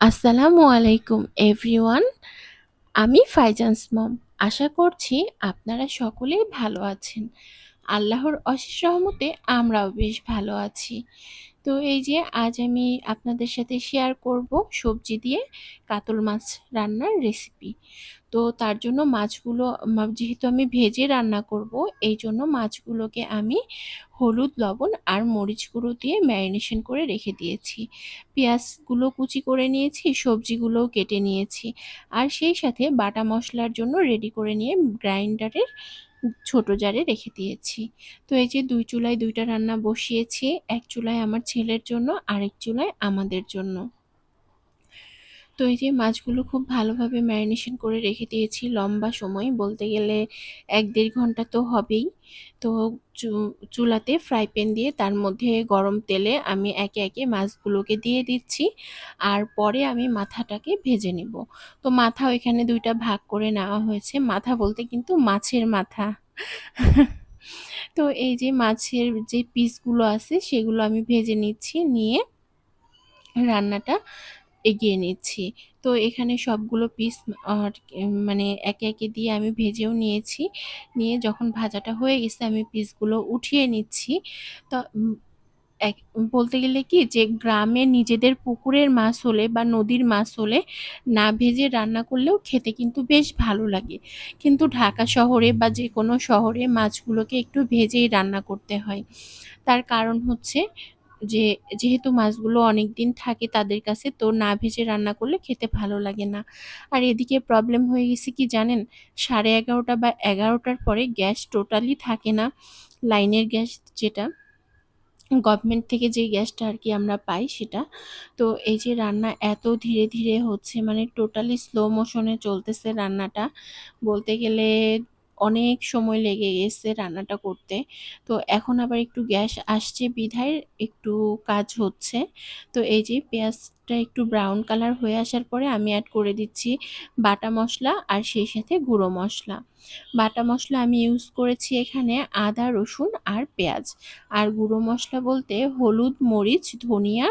আসসালামু আলাইকুম এভরিওয়ান। আমি ফাইজান্স মম। আশা করছি আপনারা সকলেই ভালো আছেন। আল্লাহর অশেষ রহমতে আমরাও বেশ ভালো আছি। তো এই যে আজ আমি আপনাদের সাথে শেয়ার করব সবজি দিয়ে কাতল মাছ রান্নার রেসিপি। তো তার জন্য মাছগুলো যেহেতু আমি ভেজে রান্না করব, এই জন্য মাছগুলোকে আমি হলুদ, লবণ আর মরিচ গুঁড়ো দিয়ে ম্যারিনেশন করে রেখে দিয়েছি। পেঁয়াজগুলো কুচি করে নিয়েছি, সবজিগুলোও কেটে নিয়েছি। আর সেই সাথে বাটা মশলার জন্য রেডি করে নিয়ে গ্রাইন্ডারের ছোট জারে রেখে দিয়েছি। তো এই যে দুই চুলায় দুইটা রান্না বসিয়েছি। এক চুলায় আমার ছেলের জন্য, আরেক চুলায় আমাদের জন্য। তো এই যে মাছগুলো খুব ভালোভাবে ম্যারিনেশন করে রেখে দিয়েছি লম্বা সময় বলতে গেলে এক দেড় ঘণ্টা তো হবেই। তো চুলাতে ফ্রাই প্যান দিয়ে তার মধ্যে গরম তেলে আমি একে, একে মাছগুলোকে দিয়ে দিচ্ছি। আর পরে আমি মাথাটাকে ভেজে নিব। তো মাথাও এখানে দুইটা ভাগ করে নেওয়া হয়েছে। মাথা বলতে কিন্তু মাছের মাথা। তো এই যে মাছের যে পিসগুলো আছে সেগুলো আমি ভেজে নিচ্ছি, নিয়ে রান্নাটা এগিয়ে নিচ্ছি। তো এখানে সবগুলো পিস মানে একে, একে দিয়ে আমি ভেজেও নিয়েছি। নিয়ে যখন ভাজাটা হয়ে গেছে আমি পিসগুলো উঠিয়ে নিচ্ছি। তো এক বলতে গেলে কি যে গ্রামে নিজেদের পুকুরের মাছ হলে বা নদীর মাছ হলে না ভেজে রান্না করলেও খেতে কিন্তু বেশ ভালো লাগে। কিন্তু ঢাকা শহরে বা যে কোনো শহরে মাছগুলোকে একটু ভেজেই রান্না করতে হয়। তার কারণ হচ্ছে যে যেহেতু মাছগুলো অনেক দিন থাকে তাদের কাছে তো না ভেজে রান্না করলে খেতে ভালো লাগে না। আর এদিকে প্রবলেম হয়ে গেছে কি জানেন? ১১:৩০ বা ১১টার পরে গ্যাস টোটালি থাকে না। লাইনের গ্যাস যেটা গভর্নমেন্ট থেকে যে গ্যাসটা আর কি আমরা পাই সেটা। তো এই যে রান্না এত ধীরে, ধীরে হচ্ছে মানে টোটালি স্লো মোশনে চলতেছে রান্নাটা। বলতে গেলে অনেক সময় লেগে গেছে রান্নাটা করতে। তো এখন আবার একটু গ্যাস আসছে বিধায় একটু কাজ হচ্ছে। তো এই যে পেঁয়াজটা একটু ব্রাউন কালার হয়ে আসার পরে আমি অ্যাড করে দিচ্ছি বাটা মশলা আর সেই সাথে গুঁড়ো মশলা বাটা মশলা আমি ইউজ করেছি এখানে আদা, রসুন আর পেঁয়াজ। আর গুঁড়ো মশলা বলতে হলুদ, মরিচ, ধনিয়া,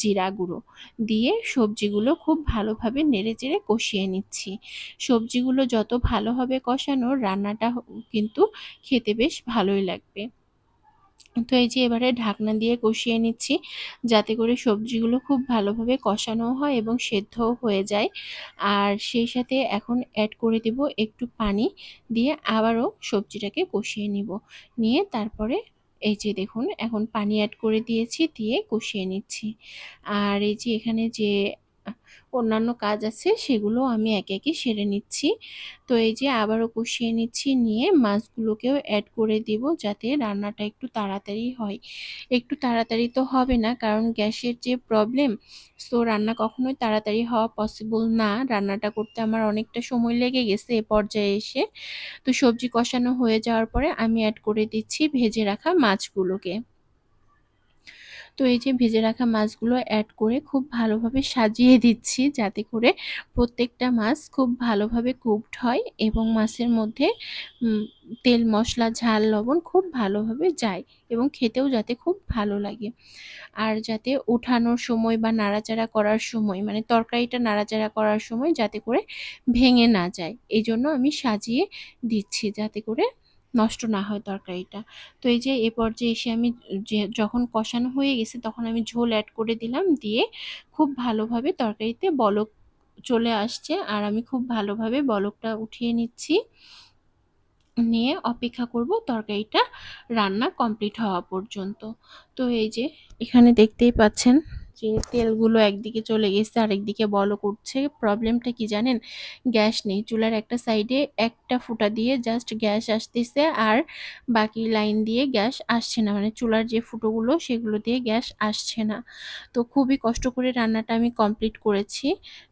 জিরা গুঁড়ো দিয়ে সবজিগুলো খুব ভালোভাবে নেড়ে চেড়ে কষিয়ে নিচ্ছি। সবজিগুলো যত ভালোভাবে কষানো রান্নাটা কিন্তু খেতে বেশ ভালোই লাগবে। তো এই যে এবারে ঢাকনা দিয়ে কষিয়ে নিচ্ছি, যাতে করে সবজিগুলো খুব ভালোভাবে কষানোও হয় এবং সেদ্ধও হয়ে যায়। আর সেই সাথে এখন অ্যাড করে দিব একটু পানি দিয়ে আবারও সবজিটাকে কষিয়ে নিব। নিয়ে তারপরে এই যে দেখুন, এখন পানি অ্যাড করে দিয়েছি, দিয়ে কষিয়ে নিচ্ছি। আর এই যে এখানে যে অন্যান্য কাজ আছে সেগুলো আমি একে, একে সেরে নিচ্ছি। তো এই যে আবারও কষিয়ে নিচ্ছি নিয়ে মাছগুলোকেও অ্যাড করে দিব যাতে রান্নাটা একটু তাড়াতাড়ি হয়। একটু তাড়াতাড়ি তো হবে না কারণ গ্যাসের যে প্রবলেম সো রান্না কখনোই তাড়াতাড়ি হওয়া পসিবল না। রান্নাটা করতে আমার অনেকটা সময় লেগে গেছে এ পর্যায়ে এসে। তো সবজি কষানো হয়ে যাওয়ার পরে আমি অ্যাড করে দিচ্ছি ভেজে রাখা মাছগুলোকে। তো এই যে ভেজে রাখা মাছগুলো অ্যাড করে খুব ভালোভাবে সাজিয়ে দিচ্ছি যাতে করে প্রত্যেকটা মাছ খুব ভালোভাবে কুকড হয় এবং মাছের মধ্যে তেল, মশলা ঝাল, লবণ খুব ভালোভাবে যায় এবং খেতেও যাতে খুব ভালো লাগে। আর যাতে ওঠানোর সময় বা নাড়াচাড়া করার সময় মানে তরকারিটা নাড়াচাড়া করার সময় যাতে করে ভেঙে না যায়। এই জন্য আমি সাজিয়ে দিচ্ছি যাতে করে নষ্ট না হয় তরকারিটা। তো এই যে এ পর্যায়ে এসে আমি যে যখন কষানো হয়ে গেছে তখন আমি ঝোল অ্যাড করে দিলাম। দিয়ে খুব ভালোভাবে তরকারিতে বলক চলে আসছে আর আমি খুব ভালোভাবে বলকটা উঠিয়ে নিচ্ছি। নিয়ে অপেক্ষা করব তরকারিটা রান্না কমপ্লিট হওয়া পর্যন্ত। তো এই যে এখানে দেখতেই পাচ্ছেন যে তেলগুলো একদিকে চলে গেছে, আরেকদিকে বলক উঠছে। প্রবলেমটা কি জানেন? গ্যাস নেই। চুলার একটা সাইডে একটা ফুটা দিয়ে জাস্ট গ্যাস আসতেছে আর বাকি লাইন দিয়ে গ্যাস আসছে না। মানে চুলার যে ফুটোগুলো, সেগুলো দিয়ে গ্যাস আসছে না। তো খুবই কষ্ট করে রান্নাটা আমি কমপ্লিট করেছি।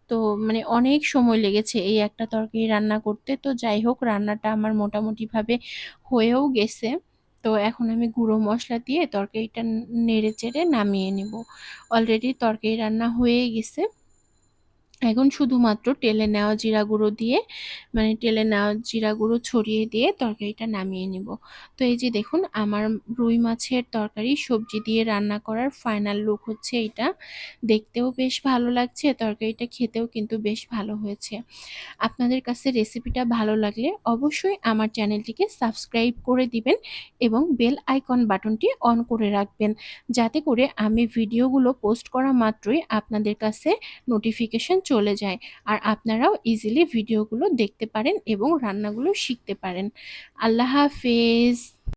তো মানে অনেক সময় লেগেছে এই একটা তরকারি রান্না করতে। তো যাই হোক, রান্নাটা আমার মোটামুটিভাবে হয়েও গেছে। তো এখন আমি গুঁড়ো মশলা দিয়ে তরকারিটা নেড়ে চেড়ে নামিয়ে নিব। অলরেডি তরকারি রান্না হয়ে গেছে। এখন শুধুমাত্র টেলে নেওয়া জিরা গুঁড়ো দিয়ে মানে টেলে নেওয়া জিরা গুঁড়ো ছড়িয়ে দিয়ে তরকারিটা নামিয়ে নিব। তো এই যে দেখুন, আমার রুই মাছের তরকারি, সবজি দিয়ে রান্না করার ফাইনাল লুক হচ্ছে এটা দেখতেও বেশ ভালো লাগছে, তরকারিটা খেতেও কিন্তু বেশ ভালো হয়েছে। আপনাদের কাছে রেসিপিটা ভালো লাগলে অবশ্যই আমার চ্যানেলটিকে সাবস্ক্রাইব করে দিবেন এবং বেল আইকন বাটনটি অন করে রাখবেন, যাতে করে আমি ভিডিওগুলো পোস্ট করা মাত্রই আপনাদের কাছে নোটিফিকেশন চলে যায়। আর আপনারাও ইজিলি ভিডিওগুলো দেখতে পারেন এবং রান্নাগুলো শিখতে পারেন। আল্লাহ হাফেজ।